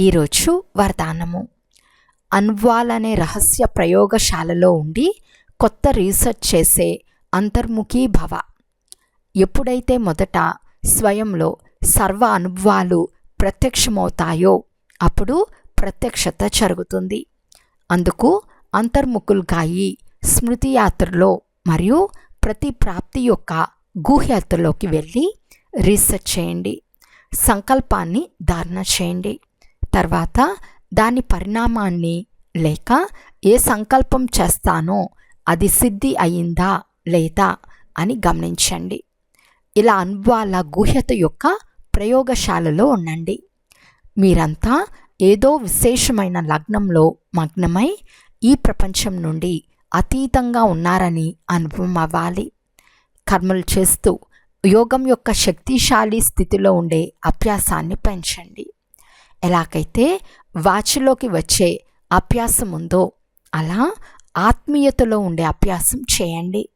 ఈరోజు వరదానము అన్వాల్ అనే రహస్య ప్రయోగశాలలో ఉండి కొత్త రీసెర్చ్ చేసే అంతర్ముఖీ భవ. ఎప్పుడైతే మొదట స్వయంలో సర్వ అనుభవాలు ప్రత్యక్షమవుతాయో అప్పుడు ప్రత్యక్షత జరుగుతుంది. అందుకు అంతర్ముఖులుగాయి స్మృతి యాత్రలో మరియు ప్రతి ప్రాప్తి యొక్క గుహ్యాత్రలోకి వెళ్ళి రీసెర్చ్ చేయండి. సంకల్పాన్ని ధారణ చేయండి. తర్వాత దాని పరిణామాన్ని లేక ఏ సంకల్పం చేస్తానో అది సిద్ధి అయిందా లేదా అని గమనించండి. ఇలా అనుభవాల గుహ్యత యొక్క ప్రయోగశాలలో ఉండండి. మీరంతా ఏదో విశేషమైన లగ్నంలో మగ్నమై ఈ ప్రపంచం నుండి అతీతంగా ఉన్నారని అనుభవం అవ్వాలి. కర్మలు చేస్తూ యోగం యొక్క శక్తిశాలి స్థితిలో ఉండే అభ్యాసాన్ని పెంచండి. ఎలాగైతే వాచిలోకి వచ్చే అభ్యాసం ఉందో అలా ఆత్మీయతలో ఉండే అభ్యాసం చేయండి.